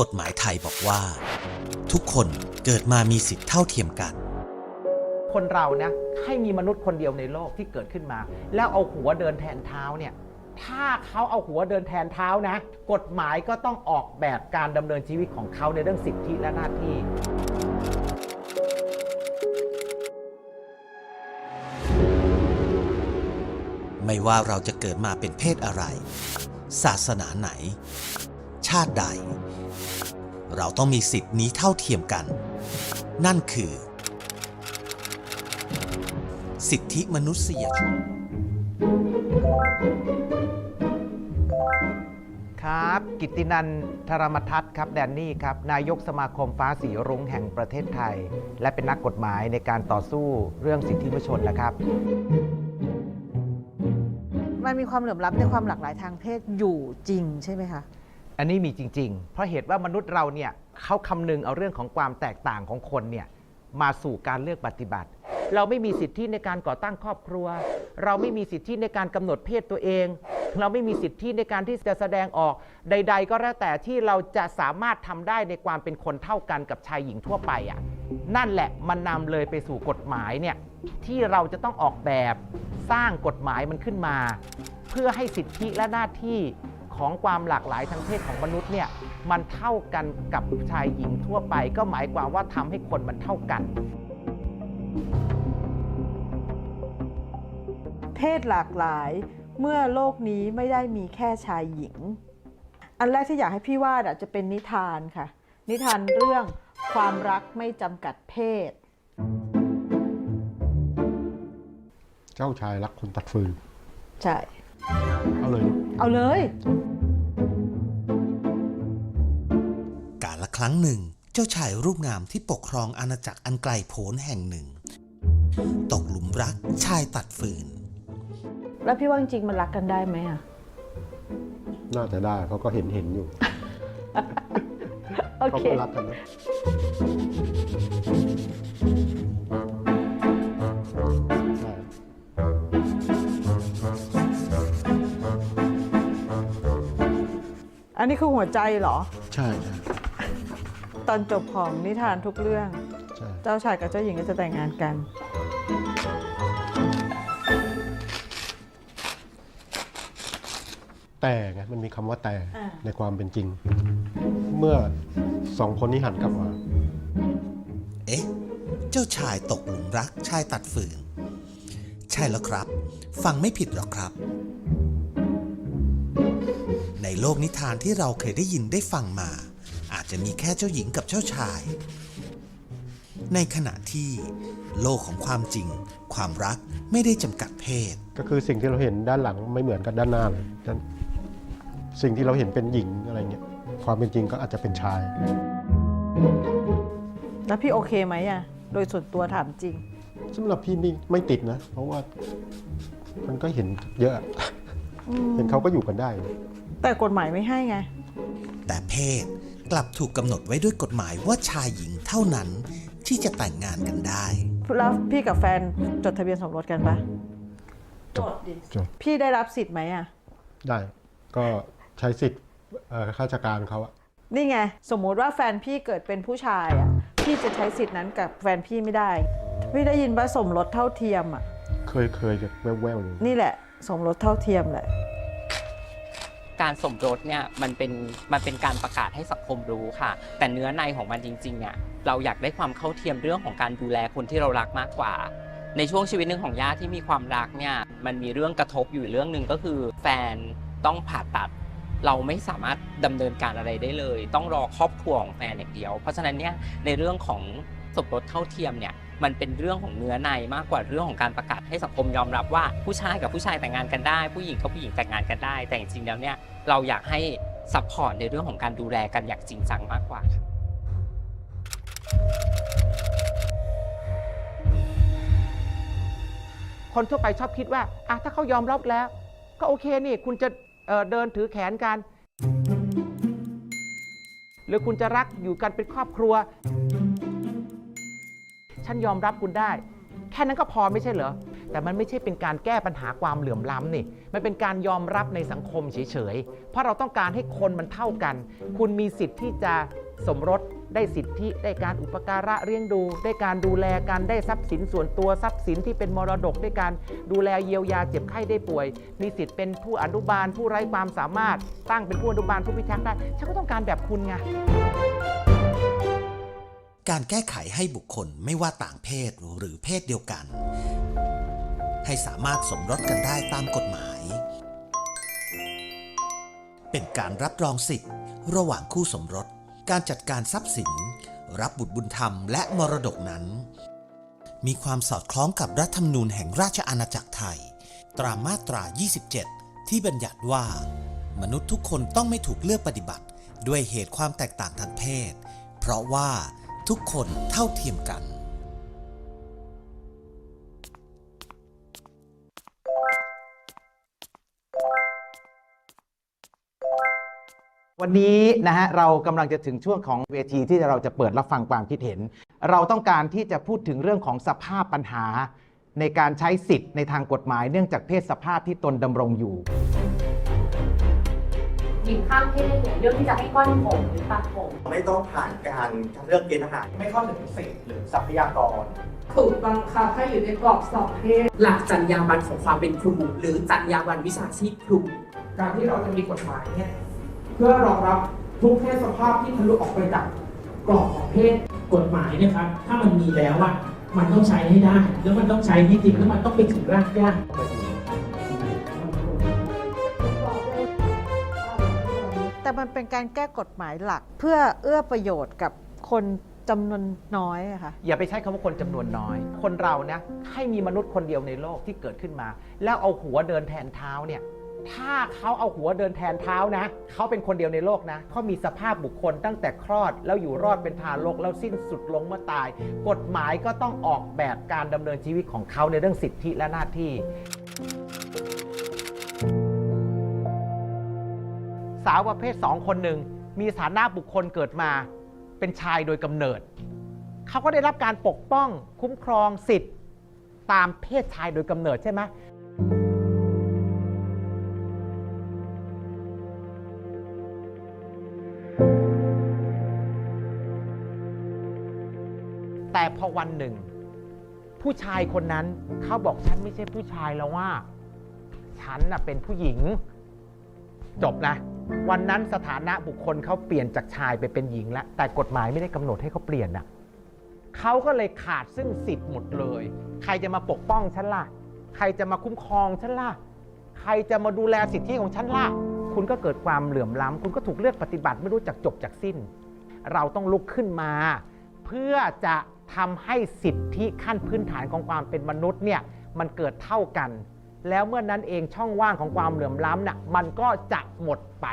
กฎหมายไทยบอกว่า ทุกคนเกิดมามีสิทธิเท่าเทียมกัน คนเรานะให้มีมนุษย์คนเดียวในโลกที่เกิดขึ้นมา แล้วเอาหัวเดินแทนเท้าเนี่ยถ้าเขาเอาหัวเดินแทนเท้านะ กฎหมายก็ต้องออกแบบการดำเนินชีวิตของเขาในเรื่องสิทธิและหน้าที่ ไม่ว่าเราจะเกิดมาเป็นเพศอะไร ศาสนาไหน ชาติใด เราต้องมีสิทธินี้เท่าเทียมกัน นั่นคือ สิทธิมนุษยชนครับ กิตตินันทรมทัศน์ครับแดนนี่ครับ นายกสมาคมฟ้าสีรุ้งแห่งประเทศไทย และเป็นนักกฎหมายในการต่อสู้เรื่องสิทธิมนุษยชนนะครับ มันมีความเหลื่อมล้ำในความหลากหลายทางเพศอยู่จริงใช่ไหมคะ อันนี้มีจริง ๆ เพราะเหตุว่ามนุษย์เราเนี่ยเขาคำนึงเอาเรื่องของความแตกต่างของคนเนี่ยมาสู่การเลือกปฏิบัติ เราไม่มีสิทธิในการก่อตั้งครอบครัว เราไม่มีสิทธิในการกำหนดเพศตัวเอง เราไม่มีสิทธิในการที่จะแสดงออกใด ๆ ก็แล้วแต่ที่เราจะสามารถทำได้ในความเป็นคนเท่ากันกับชายหญิงทั่วไปอะนั่นแหละมันนำเลยไปสู่กฎหมายเนี่ยที่เราจะต้องออกแบบสร้างกฎหมายมันขึ้นมา เพื่อให้สิทธิและหน้าที่ ของความหลากหลายทางเพศของมนุษย์เนี่ยมันเท่ากันกับชายหญิงทั่วไป ก็หมายความว่าทำให้คนมันเท่ากัน เพศหลากหลายเมื่อโลกนี้ไม่ได้มีแค่ชายหญิง อันแรกที่อยากให้พี่วาดอะจะเป็นนิทานค่ะ นิทานเรื่องความรักไม่จำกัดเพศ เจ้าชายรักคนตัดฟืนใช่ เอาเลย เอาเลย กาลครั้งหนึ่ง เจ้าชายรูปงามที่ปกครองอาณาจักรอันไกลโพ้นแห่งหนึ่ง ตกหลุมรักชายตัดฟืน แล้วพี่ว่าจริงๆมันรักกันได้ไหมอะน่าจะได้เขาก็เห็นเห็นอยู่โอเขาเค ก็รักกันนะ อันนี้คือหัวใจเหรอ ใช่ใช่ตอนจบของนิทานทุกเรื่อง ใช่เจ้าชายกับเจ้าหญิงก็จะแต่งงานกัน แต่ไงมันมีคำว่าแต่อ่า ในความเป็นจริง เมื่อสองคนนี้หันกลับมา เอ๊ะ เจ้าชายตกหลุมรักชายตัดฟืน ใช่แล้วครับ ฟังไม่ผิดหรอกครับ ในโลกนิทานที่เราเคยได้ยินได้ฟังมา อาจจะมีแค่เจ้าหญิงกับเจ้าชาย ในขณะที่โลกของความจริง ความรักไม่ได้จำกัดเพศ ก็คือสิ่งที่เราเห็นด้านหลังไม่เหมือนกับด้านหน้าเลยด้านสิ่งที่เราเห็นเป็นหญิงอะไรเงี้ยความเป็นจริงก็อาจจะเป็นชาย แล้วพี่โอเคไหมอะโดยส่วนตัวถามจริง สำหรับพี่นี่ไม่ติดนะ เพราะว่ามันก็เห็นเยอะ เห็นเขาก็อยู่กันได้ แต่กฎหมายไม่ให้ไง แต่เพศกลับถูกกำหนดไว้ด้วยกฎหมายว่าชายหญิงเท่านั้นที่จะแต่งงานกันได้ แล้วพี่กับแฟนจดทะเบียนสมรสกันปะจดดิจด พี่ได้รับสิทธิ์ไหมอะได้ก็ใช้สิทธิ์เอ่อข้าราชการเขาอะนี่ไง สมมุติว่าแฟนพี่เกิดเป็นผู้ชายอะพี่จะใช้สิทธิ์นั้นกับแฟนพี่ไม่ได้ พี่ได้ยินว่าสมรสเท่าเทียมอะเคยเคยจะแว่วๆอยู่ นี่แหละ สมรสเท่าเทียมแหละ การสมรสเนี่ยมันเป็นมันเป็นการประกาศให้สังคมรู้ค่ะ แต่เนื้อในของมันจริงๆอะเราอยากได้ความเข้าเทียมเรื่องของการดูแลคนที่เรารักมากกว่า ในช่วงชีวิตหนึ่งของย่าที่มีความรักเนี่ยมันมีเรื่องกระทบอยู่เรื่องหนึ่งก็คือ แฟนต้องผ่าตัด เราไม่สามารถดำเนินการอะไรได้เลย ต้องรอครอบครัวของแฟนอย่างเดียว เพราะฉะนั้นเนี่ยในเรื่องของสมรสเท่าเทียมเนี่ย มันเป็นเรื่องของเนื้อในมากกว่าเรื่องของการประกาศให้สังคมยอมรับว่าผู้ชายกับผู้ชายแต่งงานกันได้ ผู้หญิงกับผู้หญิงแต่งงานกันได้ แต่จริงๆแล้วเนี่ยเราอยากให้ซัพพอร์ตในเรื่องของการดูแลกันอย่างจริงจังมากกว่าคนทั่วไปชอบคิดว่าอะถ้าเขายอมรับแล้ว ก็โอเคนี่คุณจะเเดินถือแขนกัน หรือคุณจะรักอยู่กันเป็นครอบครัว ฉันยอมรับคุณได้ แค่นั้นก็พอไม่ใช่เหรอ แต่มันไม่ใช่เป็นการแก้ปัญหาความเหลื่อมล้ำนี่ มันเป็นการยอมรับในสังคมเฉยๆ เพราะเราต้องการให้คนมันเท่ากัน คุณมีสิทธิ์ที่จะสมรสได้สิทธิได้การอุปการะเลี้ยงดู ได้การดูแลกันได้ทรัพย์สินส่วนตัวทรัพย์สินที่เป็นมรดกได้การดูแลเยียวยาเจ็บไข้ได้ป่วย มีสิทธิ์เป็นผู้อนุบาลผู้ไร้ความสามารถ ตั้งเป็นผู้อนุบาลผู้พิทักษ์ได้ฉันก็ต้องการแบบคุณไง การแก้ไขให้บุคคลไม่ว่าต่างเพศหรือเพศเดียวกัน ให้สามารถสมรสกันได้ตามกฎหมาย เป็นการรับรองสิทธิ์ ระหว่างคู่สมรส การจัดการทรัพย์สิน รับบุตรบุญธรรมและมรดกนั้น มีความสอดคล้องกับรัฐธรรมนูญแห่งราชอาณาจักรไทย ตรามาตรา 27 ที่บัญญัติว่า มนุษย์ทุกคนต้องไม่ถูกเลือกปฏิบัติ ด้วยเหตุความแตกต่างทางเพศ เพราะว่า ทุกคนเท่าเทียมกัน วันนี้นะฮะเรากำลังจะถึงช่วงของเวทีที่เราจะเปิดรับฟังความคิดเห็น เราต้องการที่จะพูดถึงเรื่องของสภาพปัญหา ในการใช้สิทธิ์ในทางกฎหมายเนื่องจากเพศสภาพที่ตนดำรงอยู่ หญิงข้ามเพศเนี่ยเลือกที่จะให้ก้อนผมหรือตัดผมไม่ต้องผ่านการคัดเลือกเกณฑ์ทหารไม่เข้าถึงสิทธิ์หรือทรัพยากรถูกบังคับให้อยู่ในกรอบสองเพศหลักจรรยาบรรณของความเป็นครู หรือจรรยาบรรณวิชาชีพครู การที่เราจะมีกฎหมายเนี่ยเพื่อรองรับทุกเพศสภาพที่ทะลุออกไปจากกรอบของเพศกฎหมายเนะครับถ้ามันมีแล้วอะมันต้องใช้ให้ได้ แล้วมันต้องใช้จริงๆแล้วมันต้องไปถึงรากหญ้า แต่มันเป็นการแก้กฎหมายหลัก เพื่อเอื้อประโยชน์กับคนจำนวนน้อยอะค่ะ อย่าไปใช้คำว่าคนจำนวนน้อย คนเรานะให้มีมนุษย์คนเดียวในโลกที่เกิดขึ้นมา แล้วเอาหัวเดินแทนเท้าเนี่ย ถ้าเขาเอาหัวเดินแทนเท้านะ เขาเป็นคนเดียวในโลกนะ เขามีสภาพบุคคลตั้งแต่คลอด แล้วอยู่รอดเป็นทารกแล้วสิ้นสุดลงเมื่อตาย กฎหมายก็ต้องออกแบบการดำเนินชีวิตของเขาในเรื่องสิทธิและหน้าที่ สาวประเภทสองคนหนึ่งมีฐานะบุคคลเกิดมาเป็นชายโดยกำเนิด เขาก็ได้รับการปกป้องคุ้มครองสิทธิ์ตามเพศชายโดยกำเนิดใช่ไหมแต่พอวันหนึ่ง ผู้ชายคนนั้นเขาบอกฉันไม่ใช่ผู้ชายแล้วว่า ฉันน่ะเป็นผู้หญิง จบนะ วันนั้นสถานะบุคคลเขาเปลี่ยนจากชายไปเป็นหญิงแล้ว แต่กฎหมายไม่ได้กำหนดให้เขาเปลี่ยนน่ะเขาก็เลยขาดซึ่งสิทธิ์หมดเลย ใครจะมาปกป้องฉันล่ะ ใครจะมาคุ้มครองฉันล่ะ ใครจะมาดูแลสิทธิของฉันล่ะ คุณก็เกิดความเหลื่อมล้ำ คุณก็ถูกเลือกปฏิบัติไม่รู้จักจบจากสิ้น เราต้องลุกขึ้นมา เพื่อจะทำให้สิทธิขั้นพื้นฐานของความเป็นมนุษย์เนี่ยมันเกิดเท่ากัน แล้วเมื่อนั้นเองช่องว่างของความเหลื่อมล้ำน่ะมันก็จะหมดไป